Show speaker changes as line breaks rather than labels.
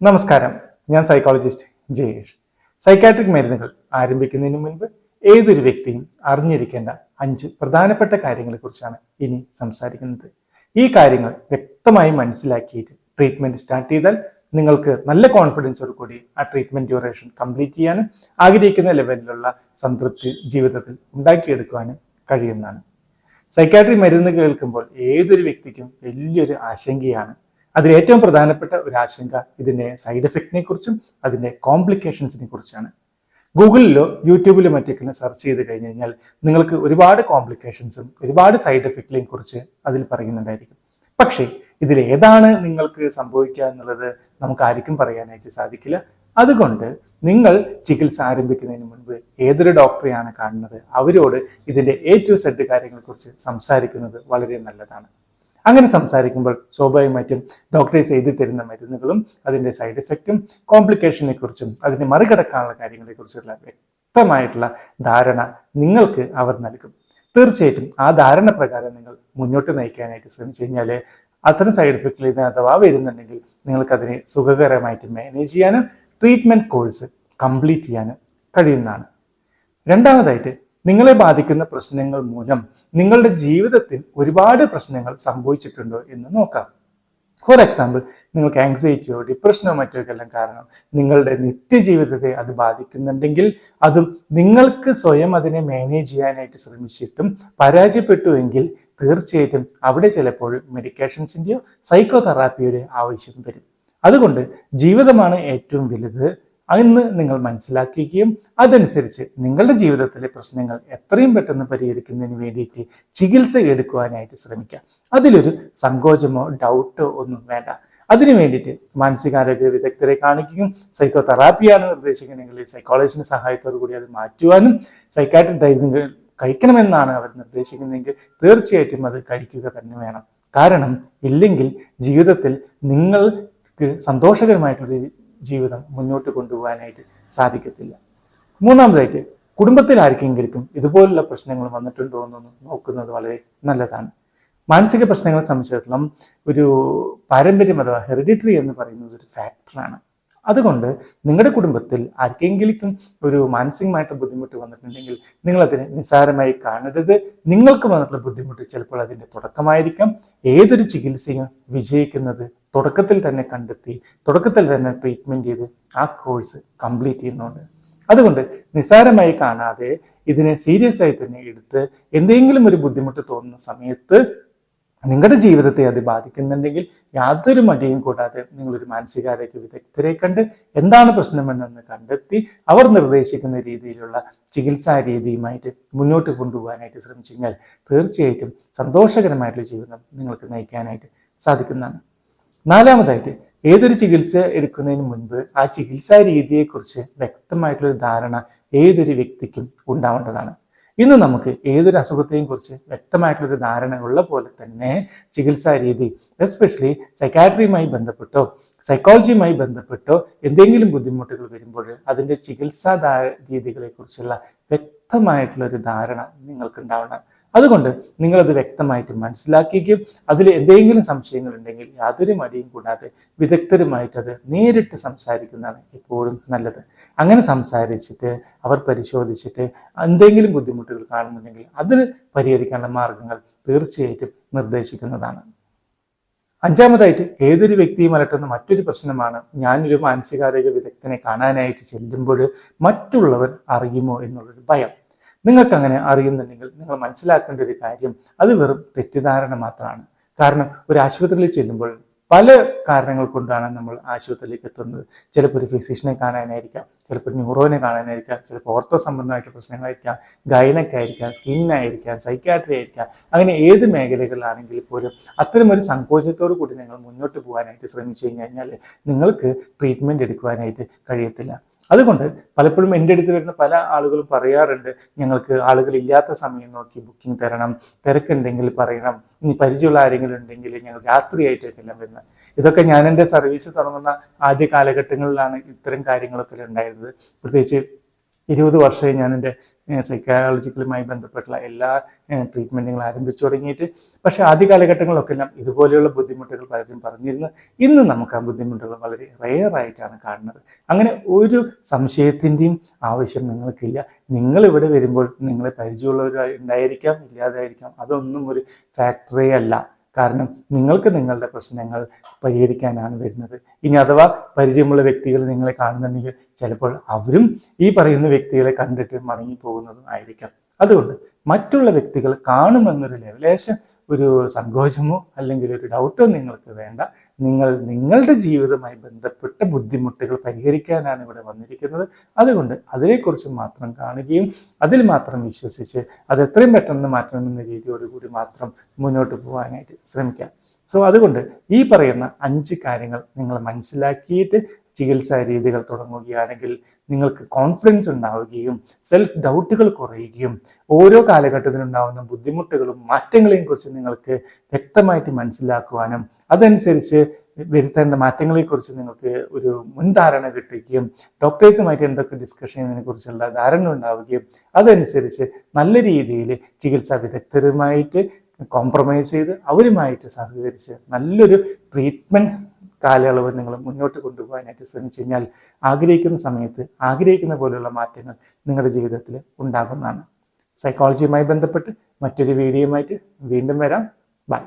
നമസ്കാരം. ഞാൻ psychologist Jayesh. Psychiatric മരുന്നുകൾ ആരംഭിക്കുന്നതിന് മുൻപ് ഏതൊരു വ്യക്തിയും അറിഞ്ഞിരിക്കേണ്ട അഞ്ച് പ്രധാനപ്പെട്ട കാര്യങ്ങളെക്കുറിച്ചാണ് ഇനി സംസാരിക്കുന്നത്. ഈ കാര്യങ്ങൾ വ്യക്തമായി മനസ്സിലാക്കിയിട്ട് ട്രീറ്റ്മെന്റ് സ്റ്റാർട്ട് ചെയ്താൽ നിങ്ങൾക്ക് നല്ല കോൺഫിഡൻസോട് കൂടി ആ ട്രീറ്റ്മെന്റ് ഡ്യൂറേഷൻ കംപ്ലീറ്റ് ചെയ്യാനും ആഗ്രഹിക്കുന്ന ലെവലിലുള്ള സംതൃപ്തി ജീവിതത്തിൽ ഉണ്ടാക്കിയെടുക്കുവാനും കഴിയുന്നതാണ്. സൈക്കാട്രി മരുന്ന് കേൾക്കുമ്പോൾ ഏതൊരു വ്യക്തിക്കും വലിയൊരു ആശങ്കയാണ് അതിൽ ഏറ്റവും പ്രധാനപ്പെട്ട ഒരു ആശങ്ക ഇതിന്റെ സൈഡ് എഫക്റ്റിനെ കുറിച്ചും അതിന്റെ കോംപ്ലിക്കേഷൻസിനെ കുറിച്ചാണ് ഗൂഗിളിലോ യൂട്യൂബിലോ മറ്റൊക്കെ സെർച്ച് ചെയ്ത് കഴിഞ്ഞ് കഴിഞ്ഞാൽ നിങ്ങൾക്ക് ഒരുപാട് കോംപ്ലിക്കേഷൻസും ഒരുപാട് സൈഡ് എഫക്റ്റിനെയും കുറിച്ച് അതിൽ പറയുന്നുണ്ടായിരിക്കും. പക്ഷേ ഇതിൽ ഏതാണ് നിങ്ങൾക്ക് സംഭവിക്കുക എന്നുള്ളത് നമുക്ക് ആർക്കും പറയാനായിട്ട് സാധിക്കില്ല. അതുകൊണ്ട് നിങ്ങൾ ചികിത്സ ആരംഭിക്കുന്നതിന് മുൻപ് ഏതൊരു ഡോക്ടറെയാണ് കാണുന്നത്? അവരോട് ഇതിന്റെ എ ടു സെഡ് കാര്യങ്ങളെക്കുറിച്ച് സംസാരിക്കുന്നത് വളരെ നല്ലതാണ്. അങ്ങനെ സംസാരിക്കുമ്പോൾ സ്വാഭാവികമായിട്ടും ഡോക്ടേഴ്സ് എഴുതി തരുന്ന മരുന്നുകളും അതിന്റെ സൈഡ് എഫക്റ്റും കോംപ്ലിക്കേഷനെ കുറിച്ചും അതിനെ മറികടക്കാനുള്ള കാര്യങ്ങളെക്കുറിച്ചുള്ള വ്യക്തമായിട്ടുള്ള ധാരണ നിങ്ങൾക്ക് അവർ നൽകും. തീർച്ചയായിട്ടും ആ ധാരണ പ്രകാരം നിങ്ങൾ മുന്നോട്ട് നയിക്കാനായിട്ട് ശ്രമിച്ചു കഴിഞ്ഞാൽ അത്തരം സൈഡ് എഫക്റ്റിൽ ഇത് അഥവാ വരുന്നുണ്ടെങ്കിൽ നിങ്ങൾക്കതിനെ സുഖകരമായിട്ട് മാനേജ് ചെയ്യാനും ട്രീറ്റ്മെന്റ് കോഴ്സ് കംപ്ലീറ്റ് ചെയ്യാനും കഴിയുന്നതാണ്. രണ്ടാമതായിട്ട് നിങ്ങളെ ബാധിക്കുന്ന പ്രശ്നങ്ങൾ മൂലം നിങ്ങളുടെ ജീവിതത്തിൽ ഒരുപാട് പ്രശ്നങ്ങൾ സംഭവിച്ചിട്ടുണ്ടോ എന്ന് നോക്കാം. ഫോർ എക്സാമ്പിൾ നിങ്ങൾക്ക് ആങ്സൈറ്റിയോ ഡിപ്രഷനോ മറ്റോ എല്ലാം കാരണം നിങ്ങളുടെ നിത്യജീവിതത്തെ അത് ബാധിക്കുന്നുണ്ടെങ്കിൽ അതും നിങ്ങൾക്ക് സ്വയം അതിനെ മാനേജ് ചെയ്യാനായിട്ട് ശ്രമിച്ചിട്ടും പരാജയപ്പെട്ടുവെങ്കിൽ തീർച്ചയായിട്ടും അവിടെ ചിലപ്പോൾ മെഡിക്കേഷൻസിന്റെയോ സൈക്കോതെറാപ്പിയുടെ ആവശ്യം വരും. അതുകൊണ്ട് ജീവിതമാണ് ഏറ്റവും വലുത്. എന്ന് നിങ്ങൾ മനസ്സിലാക്കുകയും അതനുസരിച്ച് നിങ്ങളുടെ ജീവിതത്തിലെ പ്രശ്നങ്ങൾ എത്രയും പെട്ടെന്ന് പരിഹരിക്കുന്നതിന് വേണ്ടിയിട്ട് ചികിത്സ എടുക്കുവാനായിട്ട് ശ്രമിക്കുക. അതിലൊരു സങ്കോചമോ ഡൗട്ടോ ഒന്നും വേണ്ട. അതിനു വേണ്ടിയിട്ട് മാനസികാരോഗ്യ വിദഗ്ധരെ കാണിക്കുകയും സൈക്കോ തെറാപ്പിയാണ് നിർദ്ദേശിക്കുന്നതെങ്കിൽ സൈക്കോളജിന്റെ സഹായത്തോടു കൂടി അത് മാറ്റുവാനും സൈക്കാട്രിക് മരുന്നുകൾ കഴിക്കണമെന്നാണ് അവർ നിർദ്ദേശിക്കുന്നതെങ്കിൽ തീർച്ചയായിട്ടും അത് കഴിക്കുക തന്നെ വേണം. കാരണം ഇല്ലെങ്കിൽ ജീവിതത്തിൽ നിങ്ങൾക്ക് സന്തോഷകരമായിട്ടുള്ളൊരു ജീവിതം മുന്നോട്ട് കൊണ്ടുപോകാനായിട്ട് സാധിക്കത്തില്ല. മൂന്നാമതായിട്ട് കുടുംബത്തിൽ ആർക്കെങ്കിലും ഇതുപോലുള്ള പ്രശ്നങ്ങൾ വന്നിട്ടുണ്ടോ എന്നൊന്ന് നോക്കുന്നത് വളരെ നല്ലതാണ്. മാനസിക പ്രശ്നങ്ങളെ സംബന്ധിച്ചിടത്തോളം ഒരു പാരമ്പര്യം അഥവാ ഹെറിഡിറ്ററി എന്ന് പറയുന്നത് ഒരു ഫാക്ടറാണ്. അതുകൊണ്ട് നിങ്ങളുടെ കുടുംബത്തിൽ ആർക്കെങ്കിലും ഒരു മാനസികമായിട്ട് ബുദ്ധിമുട്ട് വന്നിട്ടുണ്ടെങ്കിൽ നിങ്ങൾ അതിനെ നിസ്സാരമായി കാണരുത്. നിങ്ങൾക്ക് വന്നിട്ടുള്ള ബുദ്ധിമുട്ട് ചിലപ്പോൾ അതിന്റെ തുടക്കമായിരിക്കാം. ഏതൊരു ചികിത്സയും വിജയിക്കുന്നത് തുടക്കത്തിൽ തന്നെ കണ്ടെത്തി തുടക്കത്തിൽ തന്നെ ട്രീറ്റ്മെന്റ് ചെയ്ത് ആ കോഴ്സ് കംപ്ലീറ്റ് ചെയ്യുന്നുണ്ട്. അതുകൊണ്ട് നിസ്സാരമായി കാണാതെ ഇതിനെ സീരിയസ് ആയി തന്നെ എടുത്ത് എന്തെങ്കിലും ഒരു ബുദ്ധിമുട്ട് തോന്നുന്ന സമയത്ത് നിങ്ങളുടെ ജീവിതത്തെ അത് ബാധിക്കുന്നുണ്ടെങ്കിൽ യാതൊരു മടിയും കൂടാതെ നിങ്ങളൊരു മാനസികാരോഗ്യ വിദഗ്ധരെ കണ്ട് എന്താണ് പ്രശ്നമെന്നൊന്ന് കണ്ടെത്തി അവർ നിർദ്ദേശിക്കുന്ന രീതിയിലുള്ള ചികിത്സാ രീതിയുമായിട്ട് മുന്നോട്ട് കൊണ്ടുപോകാനായിട്ട് ശ്രമിച്ചു കഴിഞ്ഞാൽ തീർച്ചയായിട്ടും സന്തോഷകരമായിട്ടുള്ള ജീവിതം നിങ്ങൾക്ക് നയിക്കാനായിട്ട് സാധിക്കുന്നതാണ്. നാലാമതായിട്ട് ഏതൊരു ചികിത്സ എടുക്കുന്നതിന് മുൻപ് ആ ചികിത്സാ രീതിയെക്കുറിച്ച് വ്യക്തമായിട്ടുള്ള ധാരണ ഏതൊരു വ്യക്തിക്കും ഉണ്ടാവേണ്ടതാണ്. ഇന്ന് നമുക്ക് ഏതൊരു അസുഖത്തെയും കുറിച്ച് വ്യക്തമായിട്ടുള്ളൊരു ധാരണ ഉള്ള പോലെ തന്നെ ചികിത്സാ രീതി എസ്പെഷ്യലി സൈക്കാട്രിയുമായി ബന്ധപ്പെട്ടോ സൈക്കോളജിയുമായി ബന്ധപ്പെട്ടോ എന്തെങ്കിലും ബുദ്ധിമുട്ടുകൾ വരുമ്പോൾ അതിന്റെ ചികിത്സാ രീതികളെ കുറിച്ചുള്ള വ്യക്തമായിട്ടുള്ള ഒരു ധാരണ നിങ്ങൾക്ക് ഉണ്ടാവണം അതുകൊണ്ട് നിങ്ങളത് വ്യക്തമായിട്ട് മനസ്സിലാക്കുകയും അതിൽ എന്തെങ്കിലും സംശയങ്ങൾ ഉണ്ടെങ്കിൽ യാതൊരു മടിയും കൂടാതെ വിദഗ്ധരുമായിട്ട് അത് നേരിട്ട് സംസാരിക്കുന്നതാണ് എപ്പോഴും നല്ലത്. അങ്ങനെ സംസാരിച്ചിട്ട് അവർ പരിശോധിച്ചിട്ട് എന്തെങ്കിലും ബുദ്ധിമുട്ടുകൾ കാണുന്നുണ്ടെങ്കിൽ അതിന് പരിഹരിക്കാനുള്ള മാർഗങ്ങൾ തീർച്ചയായിട്ടും നിർദ്ദേശിക്കുന്നതാണ്. അഞ്ചാമതായിട്ട് ഏതൊരു വ്യക്തിയും അലട്ടുന്ന മറ്റൊരു പ്രശ്നമാണ് ഞാനൊരു മാനസികാരോഗ്യ വിദഗ്ധനെ കാണാനായിട്ട് ചെല്ലുമ്പോൾ മറ്റുള്ളവർ അറിയുമോ എന്നുള്ളൊരു ഭയം. നിങ്ങൾക്കങ്ങനെ അറിയുന്നുണ്ടെങ്കിൽ നിങ്ങൾ മനസ്സിലാക്കേണ്ട ഒരു കാര്യം അത് വെറും തെറ്റിദ്ധാരണ മാത്രമാണ്. കാരണം ഒരു ആശുപത്രിയിൽ ചെല്ലുമ്പോൾ പല കാരണങ്ങൾ കൊണ്ടാണ് നമ്മൾ ആശുപത്രിയിലേക്ക് എത്തുന്നത്. ചിലപ്പോൾ ഒരു ഫിസിഷ്യനെ കാണാനായിരിക്കാം ചിലപ്പോൾ ന്യൂറോനെ കാണാനായിരിക്കാം ചിലപ്പോൾ ഓർത്തോ സംബന്ധമായിട്ട് പ്രശ്നങ്ങളായിരിക്കാം ഗൈനക്കായിരിക്കാം സ്കിന്നായിരിക്കാം സൈക്കാട്രി ആയിരിക്കാം അങ്ങനെ ഏത് മേഖലകളിലാണെങ്കിൽ പോലും അത്തരമൊരു സങ്കോചത്തോടു കൂടി നിങ്ങൾ മുന്നോട്ട് പോകാനായിട്ട് ശ്രമിച്ചു കഴിഞ്ഞു കഴിഞ്ഞാൽ നിങ്ങൾക്ക് ട്രീറ്റ്മെന്റ് എടുക്കുവാനായിട്ട് കഴിയത്തില്ല. അതുകൊണ്ട് പലപ്പോഴും എന്റെ അടുത്ത് വരുന്ന പല ആളുകളും പറയാറുണ്ട് ഞങ്ങൾക്ക് ആളുകൾ ഇല്ലാത്ത സമയം നോക്കി ബുക്കിംഗ് തരണം തിരക്കുണ്ടെങ്കിൽ പറയണം ഇനി പരിചയമുള്ള ആരെങ്കിലും ഉണ്ടെങ്കിൽ ഞങ്ങൾ രാത്രിയായിട്ടൊക്കെ എല്ലാം വരുന്നത്. ഇതൊക്കെ ഞാൻ എന്റെ സർവീസ് തുടങ്ങുന്ന ആദ്യ കാലഘട്ടങ്ങളിലാണ് ഇത്തരം കാര്യങ്ങളൊക്കെ ഉണ്ടായിരുന്നത്. പ്രത്യേകിച്ച് ഇരുപത് വർഷമായി ഞാൻ എന്റെ സൈക്കോളജിക്കലുമായി ബന്ധപ്പെട്ടുള്ള എല്ലാ ട്രീറ്റ്മെന്റുകളും ആരംഭിച്ചു തുടങ്ങിയിട്ട്. പക്ഷേ ആദ്യ കാലഘട്ടങ്ങളിലൊക്കെ എല്ലാം ഇതുപോലെയുള്ള ബുദ്ധിമുട്ടുകൾ പലരും പറഞ്ഞിരുന്നു. ഇന്ന് നമുക്ക് ആ ബുദ്ധിമുട്ടുകൾ വളരെ റെയർ ആയിട്ടാണ് കാണുന്നത്. അങ്ങനെ ഒരു സംശയത്തിന്റെയും ആവശ്യം നിങ്ങൾക്കില്ല. നിങ്ങൾ ഇവിടെ വരുമ്പോൾ നിങ്ങളെ പരിചയമുള്ളവരായി ഉണ്ടായിരിക്കാം ഇല്ലാതായിരിക്കാം. അതൊന്നും ഒരു ഫാക്ടറി അല്ല. കാരണം നിങ്ങൾക്ക് നിങ്ങളുടെ പ്രശ്നങ്ങൾ പരിഹരിക്കാനാണ് വരുന്നത്. ഇനി അഥവാ പരിചയമുള്ള വ്യക്തികൾ നിങ്ങളെ കാണുന്നുണ്ടെങ്കിൽ ചിലപ്പോൾ അവരും ഈ പറയുന്ന വ്യക്തികളെ കണ്ടിട്ട് മടങ്ങി പോകുന്നതും ആയിരിക്കാം. അതുകൊണ്ട് മറ്റുള്ള വ്യക്തികൾ കാണുമെന്നൊരു ലെവലേശം ഒരു സങ്കോചമോ അല്ലെങ്കിൽ ഒരു ഡൗട്ടോ നിങ്ങൾക്ക് വേണ്ട. നിങ്ങൾ നിങ്ങളുടെ ജീവിതമായി ബന്ധപ്പെട്ട ബുദ്ധിമുട്ടുകൾ പരിഹരിക്കാനാണ് ഇവിടെ വന്നിരിക്കുന്നത്. അതുകൊണ്ട് അതിനെക്കുറിച്ച് മാത്രം കാണുകയും അതിൽ മാത്രം വിശ്വസിച്ച് അത് എത്രയും പെട്ടെന്ന് മാറ്റണമെന്ന രീതിയോടുകൂടി മാത്രം മുന്നോട്ട് പോകാനായിട്ട് ശ്രമിക്കാം. സോ അതുകൊണ്ട് ഈ പറയുന്ന അഞ്ച് കാര്യങ്ങൾ നിങ്ങൾ മനസ്സിലാക്കിയിട്ട് ചികിത്സാ രീതികൾ തുടങ്ങുകയാണെങ്കിൽ നിങ്ങൾക്ക് കോൺഫിഡൻസ് ഉണ്ടാവുകയും സെൽഫ് ഡൗട്ടുകൾ കുറയുകയും ഓരോ കാലഘട്ടത്തിലുണ്ടാവുന്ന ബുദ്ധിമുട്ടുകളും മാറ്റങ്ങളെയും കുറിച്ച് നിങ്ങൾക്ക് വ്യക്തമായിട്ട് മനസ്സിലാക്കുവാനും അതനുസരിച്ച് വരുത്തേണ്ട മാറ്റങ്ങളെക്കുറിച്ച് നിങ്ങൾക്ക് ഒരു മുൻധാരണ കിട്ടുകയും ഡോക്ടേഴ്സുമായിട്ട് എന്തൊക്കെ ഡിസ്കഷൻ ചെയ്യുന്നതിനെ കുറിച്ചുള്ള ധാരണ ഉണ്ടാവുകയും അതനുസരിച്ച് നല്ല രീതിയിൽ ചികിത്സാ വിദഗ്ധരുമായിട്ട് കോംപ്രമൈസ് ചെയ്ത് അവരുമായിട്ട് സഹകരിച്ച് നല്ലൊരു ട്രീറ്റ്മെന്റ് കാലയളവ് നിങ്ങൾ മുന്നോട്ട് കൊണ്ടുപോകാനായിട്ട് ശ്രമിച്ചു കഴിഞ്ഞാൽ ആഗ്രഹിക്കുന്ന സമയത്ത് ആഗ്രഹിക്കുന്ന പോലെയുള്ള മാറ്റങ്ങൾ നിങ്ങളുടെ ജീവിതത്തിൽ ഉണ്ടാകുന്നതാണ് സൈക്കോളജിയുമായി ബന്ധപ്പെട്ട് മറ്റൊരു വീഡിയോയുമായിട്ട് വീണ്ടും വരാം. ബൈ